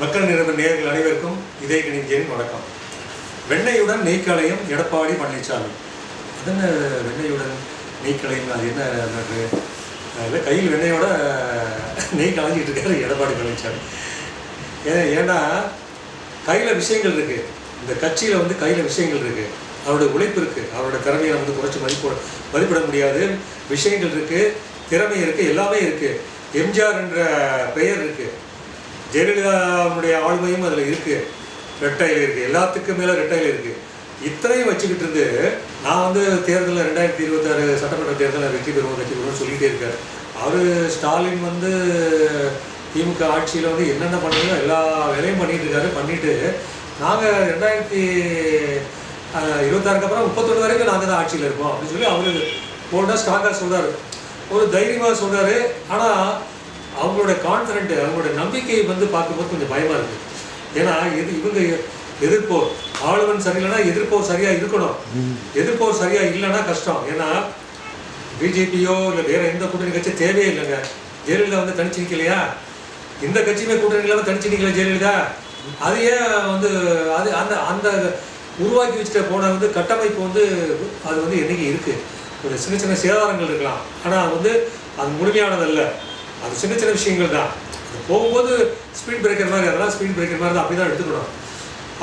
மக்கள் நிறுவன நேர்கள் அனைவருக்கும் இதே கணிஞ்சேன் வணக்கம். வெண்ணையுடன் நெய்க்கலையும் எடப்பாடி பழனிசாமி. அதென்ன வெண்ணையுடன் நெய்க்கலையும் அது என்ன இல்லை அதில் கையில் வெண்ணையோட நெய் கலைஞ்சிட்டு இருக்காரு எடப்பாடி பழனிசாமி. ஏன்னா கையில் விஷயங்கள் இருக்குது இந்த கட்சியில் வந்து கையில் விஷயங்கள் இருக்குது அவருடைய உழைப்பு இருக்குது அவரோட திறமையை வந்து குறைச்சி மதிப்பு மதிப்பிட முடியாது. விஷயங்கள் இருக்குது திறமை இருக்குது எல்லாமே இருக்குது எம்ஜிஆர் என்ற பெயர் இருக்குது ஜெயலலிதாவுடைய ஆளுமையும் அதில் இருக்குது ரெட்டையில் இருக்குது எல்லாத்துக்கும் மேலே ரெட்டையில் இருக்குது இத்தனையும் வச்சுக்கிட்டு இருந்து நான் வந்து தேர்தலில் ரெண்டாயிரத்தி இருபத்தாறு சட்டமன்ற தேர்தலில் வெற்றி பெறுவோம் வெற்றி பெறுவோம்னு சொல்லிகிட்டே இருக்கார். அவர் ஸ்டாலின் வந்து திமுக ஆட்சியில் வந்து என்னென்ன பண்ணுறதோ எல்லா வேலையும் பண்ணிகிட்டு இருக்காரு. பண்ணிவிட்டு நாங்கள் ரெண்டாயிரத்தி இருபத்தாறுக்கு அப்புறம் முப்பத்தொன்று வரைக்கும் நாங்கள் தான் ஆட்சியில் இருக்கோம். அப்படின்னு சொல்லி அவர் போல்டாக ஸ்ட்ராங்காக சொல்கிறாரு ஒரு தைரியமாக சொல்கிறாரு ஆனால் அவங்களோட கான்ஃபிடென்ட் அவங்களோட நம்பிக்கையை வந்து பார்க்கும்போது கொஞ்சம் பயமாக இருக்குது ஏன்னா எது இவங்க எதிர்ப்போர் ஆளுவன் சரியில்லைன்னா எதிர்ப்போர் சரியாக இருக்கணும். எதிர்ப்போர் சரியாக இல்லைன்னா கஷ்டம். ஏன்னா பிஜேபியோ இல்லை வேற எந்த கூட்டணி கட்சி தேவையே இல்லைங்க. ஜெயலலிதா வந்து தனிச்சு நிற்கலையா இந்த கட்சியுமே கூட்டணி இல்லாமல் தனிச்சு நிற்கல ஜெயலலிதா? அது ஏன் வந்து அது அந்த அந்த உருவாக்கி வச்சுட்டு போன வந்து கட்டமைப்பு வந்து அது வந்து என்றைக்கு இருக்குது ஒரு சின்ன சின்ன சேதாரங்கள் இருக்கலாம். ஆனால் வந்து அது முழுமையானதல்ல. அது சின்ன சின்ன விஷயங்கள் தான் அது போகும்போது ஸ்பீட் பிரேக்கர் மாதிரி அதெல்லாம் ஸ்பீட் பிரேக்கர் மாதிரி தான் அப்படி தான் எடுத்துக்கணும்.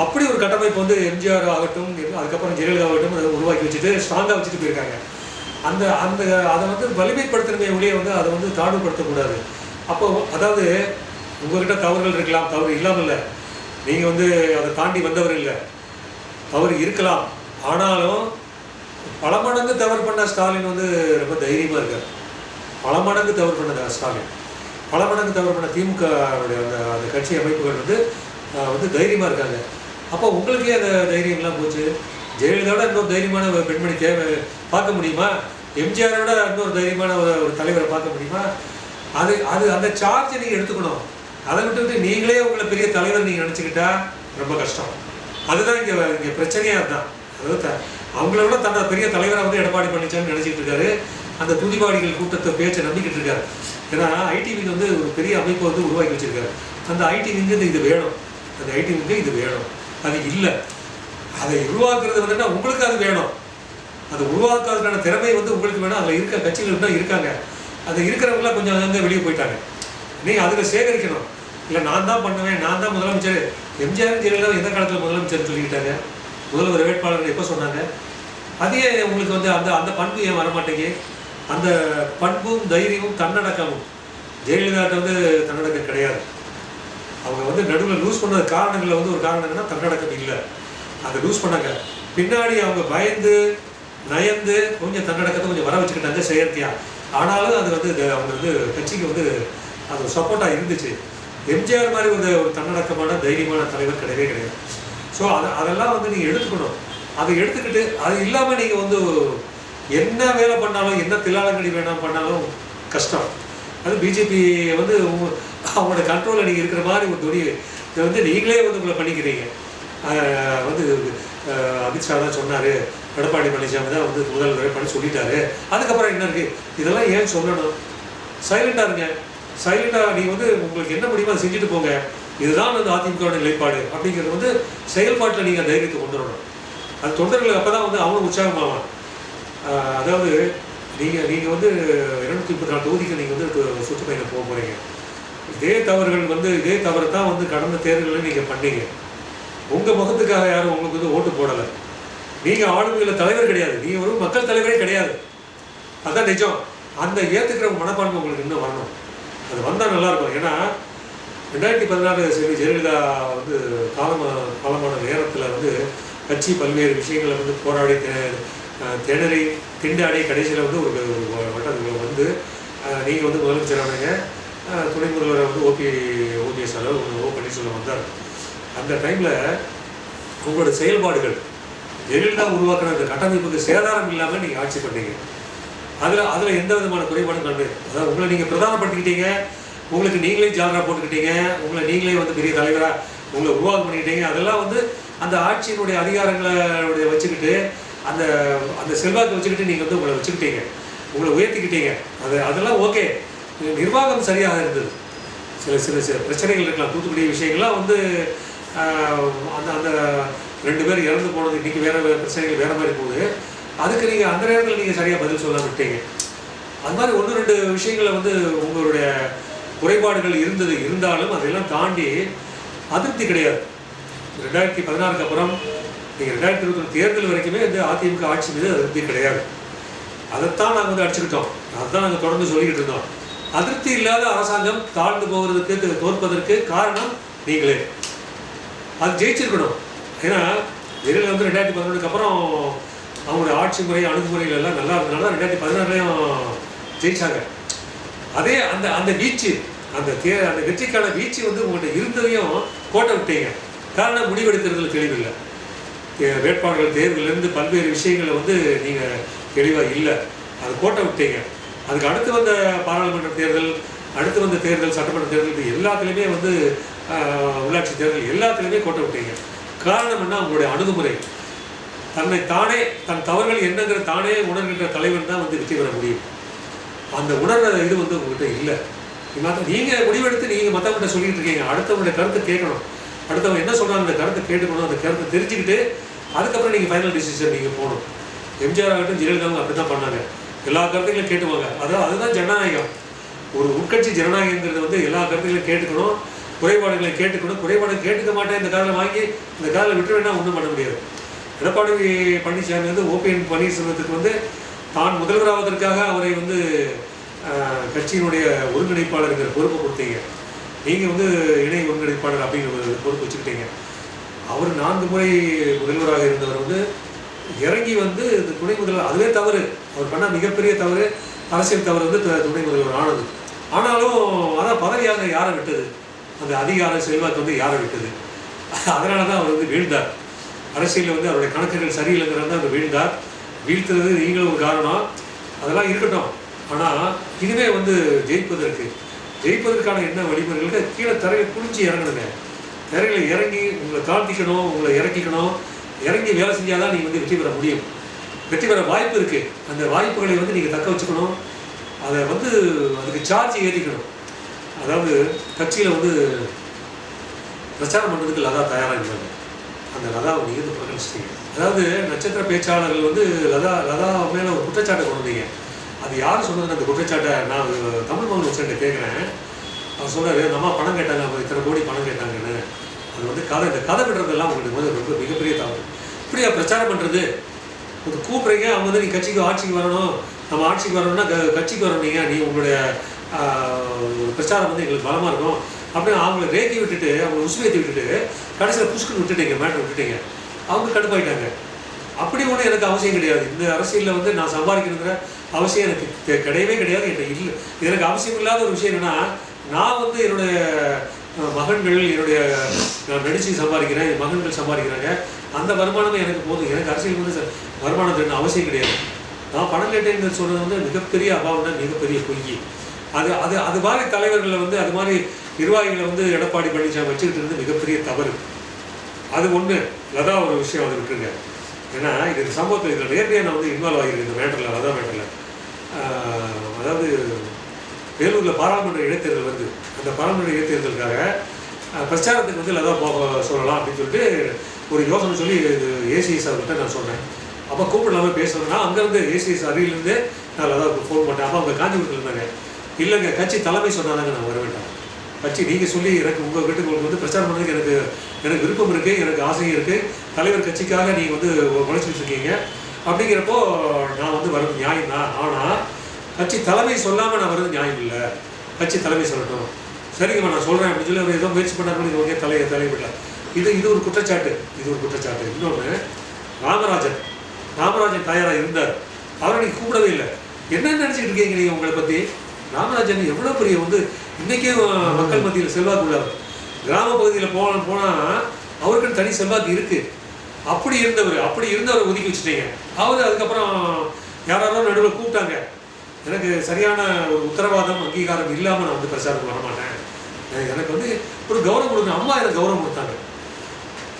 அப்படி ஒரு கட்டமைப்பு வந்து எம்ஜிஆர் ஆகட்டும் அதுக்கப்புறம் ஜெயலலிதா ஆகட்டும் அதை உருவாக்கி வச்சுட்டு ஸ்ட்ராங்காக வச்சுட்டு போயிருக்காங்க. அந்த அந்த அதை வந்து வலிமைப்படுத்தணுமே ஒழிய வந்து அதை வந்து தாழ்வுபடுத்தக்கூடாது. அப்போ அதாவது உங்கள்கிட்ட தவறுகள் இருக்கலாம் தவறு இல்லாமல் இல்லை. நீங்கள் வந்து அதை தாண்டி வந்தவர் இல்லை. தவறு இருக்கலாம். ஆனாலும் பல மடங்கு தவறு பண்ண ஸ்டாலின் வந்து ரொம்ப தைரியமாக இருக்கார். பல மடங்கு தவறு பண்ண ஸ்டாலின். பல மடங்கு தவறு பண்ண திமுக அந்த அந்த கட்சி அமைப்புகள் வந்து வந்து தைரியமாக இருக்காங்க. அப்போ உங்களுக்கே அந்த தைரியம்லாம் போச்சு? ஜெயலலிதாவோட இன்னொரு தைரியமான ஒரு பெண்மணி தேவை பார்க்க முடியுமா? எம்ஜிஆரை விட இன்னொரு தைரியமான ஒரு ஒரு தலைவரை பார்க்க முடியுமா? அது அது அந்த சார்ஜை நீங்கள் எடுத்துக்கணும். அதை விட்டுவிட்டு நீங்களே உங்களை பெரிய தலைவர் நீங்கள் நினச்சிக்கிட்டா ரொம்ப கஷ்டம். அதுதான் இங்கே இங்கே பிரச்சனையாக இருந்தான் அதாவது த- அவங்கள விட தன்னை பெரிய தலைவரை வந்து எடப்பாடி பழனிசாமி நினச்சிட்டு இருக்காரு. அந்த துதிபாடிகள் கூட்டத்தை பேச்சை நம்பிக்கிட்டு இருக்காரு. ஏன்னா ஐடி விங் வந்து ஒரு பெரிய அமைப்பை வந்து உருவாக்கி வச்சிருக்காரு. அந்த ஐடி விங்கு இது வேணும். அந்த ஐடி விங்கு இது வேணும். அது இல்லை. அதை உருவாக்குறது வந்துன்னா உங்களுக்கு அது வேணும். அது உருவாக்குறதுக்கான திறமை வந்து உங்களுக்கு வேணும். அதில் இருக்க கட்சிகள் தான் இருக்காங்க. அது இருக்கிறவங்களாம் கொஞ்சம் அங்கே வெளியே போயிட்டாங்க. நீங்கள் அதில் சேகரிக்கணும். இல்லை நான் தான் பண்ணுவேன். நான் தான் முதலமைச்சர். எம்ஜிஆர் ஜெயலலிதா எந்த காலத்தில் முதலமைச்சர் சொல்லிக்கிட்டாங்க. முதல்வர் வேட்பாளர் எப்போ சொன்னாங்க? அதே உங்களுக்கு வந்து அந்த அந்த பண்பு ஏன் வரமாட்டேங்க அந்த பண்பும் தைரியமும் தன்னடக்கமும். ஜெயலலிதாட்ட வந்து தன்னடக்கம் கிடையாது. அவங்க வந்து நடுவில் லூஸ் பண்ண காரணங்களில் வந்து ஒரு காரணம் என்னன்னா தன்னடக்கம் இல்லை. அதை லூஸ் பண்ணாங்க. பின்னாடி அவங்க பயந்து நயந்து கொஞ்சம் தன்னடக்கத்தை கொஞ்சம் வர வச்சுக்கிட்டாங்க செயற்கையா. ஆனாலும் அது வந்து அவங்க வந்து கட்சிக்கு வந்து அது சப்போர்ட்டாக இருந்துச்சு. எம்ஜிஆர் மாதிரி ஒரு ஒரு தன்னடக்கமான தைரியமான தலைவர் கிடையவே கிடையாது. ஸோ அதை அதெல்லாம் வந்து நீங்கள் எடுத்துக்கணும். அதை எடுத்துக்கிட்டு அது இல்லாமல் நீங்கள் வந்து என்ன வேலை பண்ணாலும் என்ன தில்லாலங்கடி வேணாம் பண்ணாலும் கஷ்டம். அது பிஜேபி வந்து அவங்களோட கண்ட்ரோலில் நீங்கள் இருக்கிற மாதிரி ஒரு துணி இதை வந்து நீங்களே வந்து உங்களை பண்ணிக்கிறீங்க. வந்து அமித்ஷா தான் சொன்னார். எடப்பாடி பழனிசாமி தான் வந்து முதல்வர் பண்ணி சொல்லிட்டாரு. அதுக்கப்புறம் என்ன இருக்குது இதெல்லாம் ஏன் சொல்லணும்? சைலண்டாக இருங்க. சைலண்டாக நீங்கள் வந்து உங்களுக்கு என்ன முடியுமோ அதை செஞ்சுட்டு போங்க. இதுதான் வந்து அதிமுகவோட நிலைப்பாடு. அப்படிங்கிறது வந்து செயல்பாட்டில் நீங்கள் தைரியத்தை கொண்டு வரணும். அது தொண்டர்கள் அப்போ தான் வந்து அவனும் உற்சாகமாவான் அதாவது நீங்கள் நீங்கள் வந்து இரநூத்தி முப்பத்தி நாலு தொகுதிக்கு நீங்கள் வந்து சுற்றுப்பயணம் போக போகிறீங்க இதே தவறுகள் வந்து இதே தவறு தான் வந்து கடந்த தேர்தலில் நீங்கள் பண்ணீங்க. உங்கள் முகத்துக்காக யாரும் உங்களுக்கு வந்து ஓட்டு போடலை. நீங்கள் ஆளுமையில் தலைவர் கிடையாது. நீங்கள் ஒரு மக்கள் தலைவரே கிடையாது. அதுதான் நிஜம். அந்த ஏற்றுக்கிற மனப்பான்மை உங்களுக்கு இன்னும் வரணும். அது வந்தால் நல்லாயிருக்கும் ஏன்னா ரெண்டாயிரத்தி பதினாறு சரி ஜெயலலிதா வந்து காலம் காலமான நேரத்தில் வந்து கட்சி பல்வேறு விஷயங்களை வந்து போராடி தேனரை திண்டாடி கடைசியில் வந்து ஒரு வட்டம் வந்து நீங்கள் வந்து முதலமைச்சரானீங்க துணை முதல்வர் வந்து ஓபி ஓபிஎஸ் அளவு ஓ பன்னீர்செல்வம் வந்தார். அந்த டைமில் உங்களோட செயல்பாடுகள் ஜெயலலிதா உருவாக்கின அந்த கட்டமைப்புக்கு சேதாரம் இல்லாமல் நீங்கள் ஆட்சி பண்ணீங்க. அதில் அதில் எந்த விதமான குறைபாடும் கண்டு அதாவது உங்களை நீங்கள் பிரதானப்படுத்திக்கிட்டீங்க உங்களுக்கு நீங்களே ஜாலரா போட்டுக்கிட்டீங்க உங்களை நீங்களே வந்து பெரிய தலைவராக உங்களை உருவாக்கம் பண்ணிக்கிட்டீங்க அதெல்லாம் வந்து அந்த ஆட்சியினுடைய அதிகாரங்களை வச்சுக்கிட்டு அந்த அந்த செல்வாக்கு வச்சுக்கிட்டு நீங்கள் வந்து உங்களை வச்சுக்கிட்டீங்க. உங்களை உயர்த்திக்கிட்டீங்க. அது அதெல்லாம் ஓகே. நிர்வாகம் சரியாக இருந்தது. சில சில சில பிரச்சனைகள் இருக்கலாம். தூத்துக்குடி விஷயங்கள்லாம் வந்து அந்த அந்த ரெண்டு பேர் இறந்து போனது இன்றைக்கி வேறு வேறு பிரச்சனைகள் வேறு மாதிரி போகுது. அதுக்கு நீங்கள் அந்த நேரத்தில் நீங்கள் சரியாக பதில் சொல்லாம விட்டீங்க. அது மாதிரி ஒன்று ரெண்டு விஷயங்களை வந்து உங்களுடைய குறைபாடுகள் இருந்தது. இருந்தாலும் அதெல்லாம் தாண்டி அதிருப்தி கிடையாது. ரெண்டாயிரத்தி பதினாறுக்கு அப்புறம் நீங்கள் ரெண்டாயிரத்தி இருபத்தி தேர்தல் வரைக்குமே இந்த அதிமுக ஆட்சி மீது அதிருப்தி கிடையாது. அதைத்தான் நாங்கள் வந்து அடிச்சுக்கிட்டோம். அதுதான் நாங்கள் தொடர்ந்து சொல்லிக்கிட்டு இருந்தோம். அதிருப்தி இல்லாத அரசாங்கம் தாழ்ந்து போகிறதுக்கு தோற்பதற்கு காரணம் நீங்களே. அது ஜெயிச்சிருக்கணும். ஏன்னா வெளியில் வந்து ரெண்டாயிரத்தி பதினொன்றுக்கு அப்புறம் அவங்களுடைய ஆட்சி முறை அணுகுமுறைகள் எல்லாம் நல்லா இருந்தனால ரெண்டாயிரத்தி பதினாறுலையும் ஜெயிச்சாங்க. அதே அந்த அந்த வீச்சு அந்த தே அந்த வெற்றிக்கான வீச்சு வந்து உங்கள்கிட்ட இருந்ததையும் கோட்டை விட்டீங்க. காரணம் முடிவெடுக்கிறதுல தெளிவில்லை. வேட்பாளர்கள் தேர்விலிருந்து பல்வேறு விஷயங்களை வந்து நீங்கள் தெளிவாக இல்லை. அது கோட்டை விட்டீங்க. அதுக்கு அடுத்து வந்த பாராளுமன்ற தேர்தல் அடுத்து வந்த தேர்தல் சட்டமன்ற தேர்தல் இது எல்லாத்துலேயுமே வந்து உள்ளாட்சி தேர்தல் எல்லாத்துலேயுமே கோட்டை விட்டீங்க. காரணம் என்ன? உங்களுடைய அணுகுமுறை. தன்னை தானே தன் தவறுகள் என்னங்கிற தானே உணர்கின்ற தலைவன் தான் வந்து வெற்றி பெற முடியும். அந்த உணர்ற இது வந்து உங்ககிட்ட இல்லை. நீங்கள் முடிவெடுத்து நீங்கள் மற்றவங்கள்ட்ட சொல்லிட்டு இருக்கீங்க. அடுத்தவங்களுடைய கருத்தை கேட்கணும். அடுத்தவங்க என்ன சொல்கிறாங்க அந்த கருத்தை கேட்டுக்கணும் அந்த கருத்தை தெரிஞ்சுக்கிட்டு அதுக்கப்புறம் நீங்கள் ஃபைனல் டிசிஷன் நீங்கள் போகணும். எம்ஜிஆர் ஆகட்டும் ஜெயலலிதாவும் அப்படி தான் பண்ணாங்க. எல்லா கருத்துக்களையும் கேட்டுவாங்க அதாவது அதுதான் ஜனநாயகம். ஒரு உட்கட்சி ஜனநாயகங்கிறது வந்து எல்லா கருத்துக்களையும் கேட்டுக்கணும் குறைபாடுகளை கேட்டுக்கணும். குறைபாடு கேட்டுக்க மாட்டேன் இந்த காலில் வாங்கி இந்த காலில் விட்டு வேணா ஒன்றும் பண்ண முடியாது. எடப்பாடி பழனிசாமி வந்து ஓபிஎன் பன்னீர்செல்வத்துக்கு வந்து தான் முதல்வராவதற்காக அவரை வந்து கட்சியினுடைய ஒருங்கிணைப்பாளருங்கிற பொறுப்பை கொடுத்தீங்க. நீங்கள் வந்து இணை ஒருங்கிணைப்பாளர் அப்படிங்கிற ஒரு பொறுப்பு வச்சுக்கிட்டீங்க. அவர் நான்கு முறை முதல்வராக இருந்தவர் வந்து இறங்கி வந்து இந்த துணை முதல்வர் அதுவே தவறு. அவர் பண்ண மிகப்பெரிய தவறு அரசியல் தவறு வந்து துணை முதல்வர் ஆனது. ஆனாலும் அதான் பதவியாக யாரை விட்டது? அந்த அதிகார செல்வாக்கு வந்து யாரை விட்டது? அதனால தான் அவர் வந்து வீழ்ந்தார். அரசியலில் வந்து அவருடைய கணக்குகள் சரியில்லைங்கிறது தான் அவர் வீழ்ந்தார். வீழ்த்துறது நீங்களும் ஒரு காரணம். அதெல்லாம் இருக்கட்டும். ஆனால் இதுவே வந்து ஜெயிப்பதற்கு ஜெயிப்பதற்கான என்ன வழிமுறைகளுக்கு கீழே தரையில் குளிச்சு இறங்கணுங்க தரையில் இறங்கி உங்களை தாழ்த்திக்கணும் உங்களை இறக்கிக்கணும். இறங்கி வேலை செஞ்சால் தான் நீங்கள் வந்து வெற்றி பெற முடியும். வெற்றி பெற வாய்ப்பு இருக்குது அந்த வாய்ப்புகளை வந்து நீங்கள் தக்க வச்சுக்கணும். அதை வந்து அதுக்கு சார்ஜ் ஏற்றிக்கணும் அதாவது கட்சியில் வந்து பிரச்சாரம் பண்ணுறதுக்கு லதா தயாராக இருந்தாங்க. அந்த லதாவை நீங்கள் வந்து புறக்கணிச்சிட்டீங்க. அதாவது நட்சத்திர பேச்சாளர்கள் வந்து லதா லதா மேலே ஒரு குற்றச்சாட்டை கொண்டு வந்தீங்க. அது யார் சொன்னது அந்த குற்றச்சாட்டை நான் தமிழ் மகன் வச்சுட்டு கேட்குறேன் அவர் சொல்கிறாரு நம்ம அம்மா பணம் கேட்டாங்க அவங்க இத்தனை கோடி பணம் கேட்டாங்கன்னு. அது வந்து கதை இந்த கதை கட்டுறதெல்லாம் உங்களுக்கு வந்து ரொம்ப மிகப்பெரிய தவறு. இப்படியா பிரச்சாரம் பண்ணுறது ஒரு கூப்பிட்றீங்க அவங்க வந்து நீ கட்சிக்கு ஆட்சிக்கு வரணும். நம்ம ஆட்சிக்கு வரணும்னா க- கட்சிக்கு வரணுங்க நீ உங்களுடைய பிரச்சாரம் வந்து எங்களுக்கு பலமாக இருக்கும். அப்படின்னு அவங்கள ரேக்கி விட்டுட்டு அவங்கள உசுவேற்றி விட்டுட்டு கடைசியில் புஷ்குன்னு விட்டுட்டீங்க மேட்டர் விட்டுட்டீங்க. அவங்க கடுப்பாயிட்டாங்க. அப்படி ஒன்றும் எனக்கு அவசியம் கிடையாது. இந்த அரசியலில் வந்து நான் சம்பாதிக்கணுங்கிற அவசியம் எனக்கு கிடையவே கிடையாது என்கிட்ட இல்லை. எனக்கு அவசியம் இல்லாத ஒரு விஷயம் என்னென்னா நான் வந்து என்னுடைய மகன்கள் என்னுடைய நான் நடிச்சு சம்பாதிக்கிறேன் என் மகன்கள் சம்பாதிக்கிறாங்க. அந்த வருமானமே எனக்கு போதும். எனக்கு அரசியல் வந்து ச- வருமானம் தரணும் அவசியம் கிடையாது. நான் பணம் கேட்டேன்னு சொல்கிறது வந்து மிகப்பெரிய அபாவம்னா மிகப்பெரிய பொய் அது அது அது மாதிரி தலைவர்களை வந்து அது மாதிரி நிர்வாகிகளை வந்து எடப்பாடி பழனிசாமி வச்சுக்கிட்டு இருந்து மிகப்பெரிய தவறு. அது ஒன்று லதா ஒரு விஷயம் அதை விட்டுருங்க. ஏன்னா இது சம்பவத்தில் இதில் நேரடியாக நான் வந்து இன்வால்வ் ஆகிருக்கு இந்த மேட்டரில் லதா மேட்டரில் அதாவது வேலூரில் பாராளுமன்ற இடைத்தேர்தல் வருது. அந்த பாராளுமன்ற இடைத்தேர்தலுக்காக பிரச்சாரத்துக்கு வந்து லதா போக சொல்லலாம் அப்படின்னு சொல்லிட்டு ஒரு யோசனை சொல்லி இது ஏசிஐ சார்கிட்ட நான் சொன்னேன் அப்போ கூப்பிடலாம பேசணும்னா அங்கேருந்து ஏசிஐ அருகிலிருந்து நான் லதாவுக்கு ஃபோன் பண்ணேன் அப்போ அவங்க காஞ்சிபுரத்தில் இருந்தாங்க. இல்லைங்க கட்சி தலைமை சொன்னாதாங்க நான் வர வேண்டாம். கட்சி நீங்கள் சொல்லி எனக்கு உங்கள் வீட்டுக்கு வந்து பிரச்சாரம் பண்ணுறதுக்கு எனக்கு எனக்கு விருப்பம் இருக்குது எனக்கு ஆசையும் இருக்குது தலைவர் கட்சிக்காக நீங்கள் வந்து உழைச்சிட்டு இருக்கீங்க அப்படிங்கிறப்போ நான் வந்து வர்றது நியாயம் தான் ஆனால் கட்சி தலைமை சொல்லாமல் நான் வர்றது நியாயம் இல்லை. கட்சி தலைமை சொல்லட்டும். சரிங்கம்மா நான் சொல்கிறேன் அப்படின்னு சொல்லி அவர் ஏதோ முயற்சி பண்ணாருன்னு இது ஓகே தலையை தலைவிடல இது இது ஒரு குற்றச்சாட்டு. இது ஒரு குற்றச்சாட்டு. இன்னொன்று ராமராஜன். ராமராஜன் தயாராக இருந்தார். அவரை நீங்கள் கூப்பிடவே இல்லை. என்ன நினச்சிட்டு இருக்கீங்க நீங்கள் உங்களை பற்றி ராமராஜன் எவ்வளோ பெரிய வந்து இன்றைக்கே மக்கள் மத்தியில் செல்வாக்கு உள்ளவர். கிராம பகுதியில் போன போனால் அவருக்குன்னு தனி செல்வாக்கு இருக்குது அப்படி இருந்தவர் அப்படி இருந்தவர் ஒதுக்கி வச்சுட்டீங்க. அவர் அதுக்கப்புறம் யாராரோ நடுவில் கூப்பிட்டாங்க. எனக்கு சரியான ஒரு உத்தரவாதம் அங்கீகாரம் இல்லாமல் நான் வந்து பிரச்சாரம் வர மாட்டேன். எனக்கு வந்து ஒரு கௌரவம் கொடுக்கணும் அம்மா எனக்கு கௌரவம் கொடுத்தாங்க.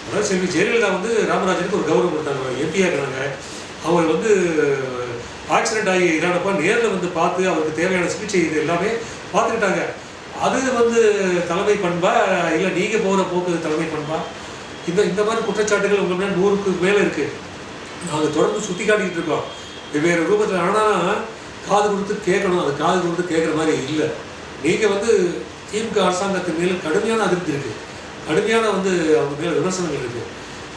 அதாவது செல்வி ஜெயலலிதா வந்து ராமராஜனுக்கு ஒரு கௌரவம் கொடுத்தாங்க. எம்பியாக இருக்கிறாங்க. அவர் வந்து ஆக்சிடென்ட் ஆகி இதானப்போ நேரில் வந்து பார்த்து அவருக்கு தேவையான சிகிச்சை இது எல்லாமே பார்த்துக்கிட்டாங்க. அது வந்து தலைமை பண்பா? இல்லை நீங்கள் போகிற போக்கு தலைமை பண்பா? இந்த இந்த மாதிரி குற்றச்சாட்டுகள் உங்கள் மேலே நூறுக்கு மேலே இருக்குது நாங்கள் தொடர்ந்து சுற்றி காட்டிக்கிட்டு இருக்கோம். வெவ்வேறு ரூபத்தில். ஆனால் காது கொடுத்து கேட்கணும். அது காது கொடுத்து கேட்குற மாதிரி இல்லை. நீங்கள் வந்து திமுக அரசாங்கத்தின் மேலே கடுமையான அதிருப்தி இருக்குது கடுமையான வந்து அவங்க மேலே விமர்சனங்கள் இருக்குது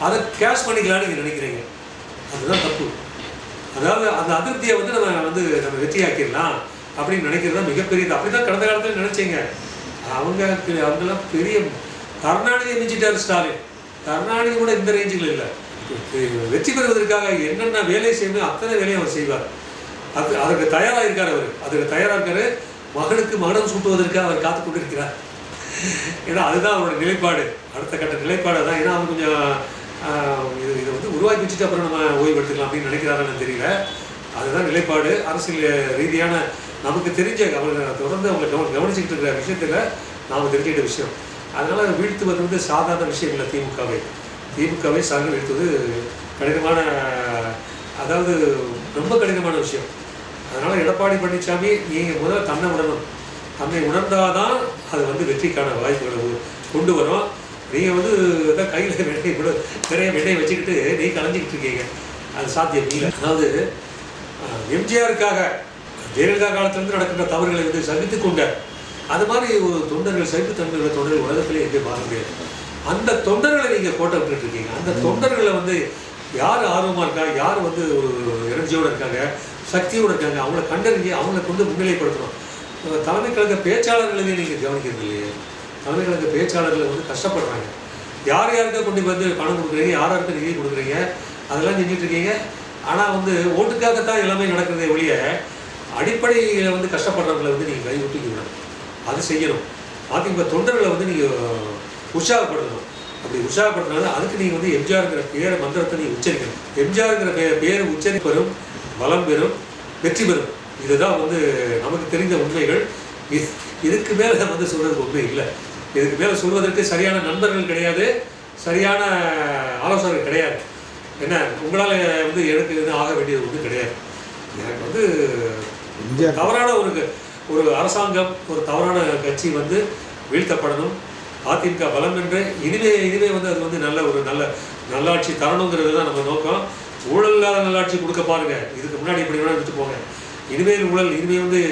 அதை கேஷ் பண்ணிக்கலாம்னு நீங்கள் நினைக்கிறீங்க. அதுதான் தப்பு. அதாவது அந்த அதிருப்தியை வந்து நம்ம வந்து நம்ம வெற்றியாக்கிடலாம் அப்படின்னு நினைக்கிறது தான் மிகப்பெரியது. அப்படி தான் கடந்த காலத்தில் நினைச்சீங்க. அவங்க அவங்கெல்லாம் பெரிய கருணாநிதியை மிஞ்சிட்டார் ஸ்டாலின். கருணாநிதி கூட இந்த ரேஞ்சில் இல்லை. வெற்றி பெறுவதற்காக என்னென்ன வேலை செய்யணும் அத்தனை வேலையும் அவர் செய்வார். அது அதற்கு தயாராக இருக்கார் அவர். அதுக்கு தயாராக இருக்காரு. மகனுக்கு மகனம் சூட்டுவதற்காக அவர் காத்து கொண்டிருக்கிறார். ஏன்னா அதுதான் அவரோட நிலைப்பாடு. அடுத்த கட்ட நிலைப்பாடு தான் ஏன்னா அவர் கொஞ்சம் இது இதை வந்து உருவாக்கி வச்சுட்டு அப்புறம் நம்ம ஓய்வு எடுத்துக்கலாம் அப்படின்னு நினைக்கிறாருன்னு தெரியல. அதுதான் நிலைப்பாடு. அரசியல் ரீதியான நமக்கு தெரிஞ்ச அவங்க தொடர்ந்து அவங்க கவனிச்சுக்கிட்டு இருக்கிற விஷயத்தில் நாம் தெரிஞ்சுக்கிட்ட விஷயம். அதனால் வீழ்த்துவது வந்து சாதாரண விஷயம் இல்லை திமுகவை. திமுகவை சாங்க வீழ்த்துவது கடினமான அதாவது ரொம்ப கடினமான விஷயம். அதனால் எடப்பாடி பழனிசாமி நீங்கள் முதல்ல தன்னை உணரணும். தன்னை உணர்ந்தாதான் அது வந்து வெற்றிக்கான வாய்ப்புகளை கொண்டு வரும். நீங்கள் வந்து ஏதாவது கையில் வெண்ணெய் கூட நிறைய வெண்ணெய் வச்சுக்கிட்டு நீ கலைஞ்சிக்கிட்டு இருக்கீங்க. அது சாத்தியம் இல்லை. அதாவது எம்ஜிஆருக்காக ஜெயலலிதா காலத்திலிருந்து நடக்கின்ற தவறுகளை வந்து சகித்து கொண்ட அது மாதிரி ஒரு தொண்டர்கள் சகிப்புத்தன்மை உள்ள தொண்டர்கள் உலகத்திலே எங்கேயும் பார்க்க முடியாது. அந்த தொண்டர்களை நீங்கள் கோட்டை விட்டுட்டு இருக்கீங்க. அந்த தொண்டர்களை வந்து யார் ஆர்வமாக இருக்கா யார் வந்து ஒரு எனர்ஜியோடு இருக்காங்க? சக்தியோடு இருக்காங்க? அவங்கள கண்டறிஞ்சு அவங்களை கொண்டு முன்னிலைப்படுத்தணும். தலைமை கழக பேச்சாளர்களையும் நீங்கள் கவனிக்கிறது இல்லையே. தலைமை கழக பேச்சாளர்கள் வந்து கஷ்டப்படுறாங்க. யார் யாருக்கா கொண்டு வந்து பணம் கொடுக்குறீங்க? யார் யாருக்கு நிதி கொடுக்குறீங்க? அதெல்லாம் செஞ்சுட்டு இருக்கீங்க. ஆனால் வந்து ஓட்டுக்காகத்தான் எல்லாமே நடக்கிறதே ஒழிய அடிப்படையில் வந்து கஷ்டப்படுறவங்களை வந்து நீங்கள் கை விட்டுக்கி விடணும். அது செய்யணும். அதிமுக தொண்டர்களை வந்து நீங்கள் உற்சாகப்படுத்தணும். அப்படி உற்சாகப்படுத்தினாலும் அதுக்கு நீங்கள் வந்து எம்ஜிஆர்ங்கிற பேரை மந்திரத்தை நீங்கள் உச்சரிக்கணும். எம்ஜிஆர்ங்கிற பே பேர் உச்சரிப்பெறும் பலம் பெறும் வெற்றி பெறும். இதுதான் வந்து நமக்கு தெரிந்த உண்மைகள். இது இதுக்கு மேலே வந்து சொல்கிறதுக்கு உண்மை இல்லை. இதுக்கு மேலே சொல்வதற்கு சரியான நண்பர்கள் கிடையாது. சரியான ஆலோசகர்கள் கிடையாது. என்ன உங்களால் வந்து எனக்கு இது ஆக வேண்டியது ஒன்றும் கிடையாது. எனக்கு வந்து தவறான ஒரு ஒரு அரசாங்கம் ஒரு தவறான கட்சி வந்து வீழ்த்தப்படணும். அதிமுக பலம் என்று இனிமே இனிமே வந்து அது வந்து நல்ல ஒரு நல்ல நல்லாட்சி தரணுங்கிறது தான் நம்ம நோக்கம். ஊழல் இல்லாத நல்லாட்சி கொடுக்க பாருங்க. இதுக்கு முன்னாடி இப்படி வேணால் எடுத்து போங்க. இனிமேல் ஊழல் இனிமே வந்து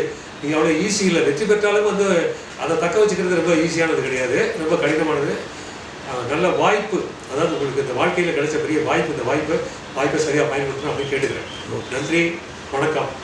நீங்கள் அவ்வளோ ஈஸி இல்லை. வெற்றி பெற்றாலும் வந்து அதை தக்க வச்சுக்கிறது ரொம்ப ஈஸியானது கிடையாது. ரொம்ப கடினமானது. நல்ல வாய்ப்பு. அதாவது உங்களுக்கு இந்த வாழ்க்கையில் கிடைச்ச பெரிய வாய்ப்பு இந்த வாய்ப்பு வாய்ப்பை சரியாக பயன்படுத்தணும் அப்படின்னு கேட்டுக்கிறேன். நன்றி வணக்கம்.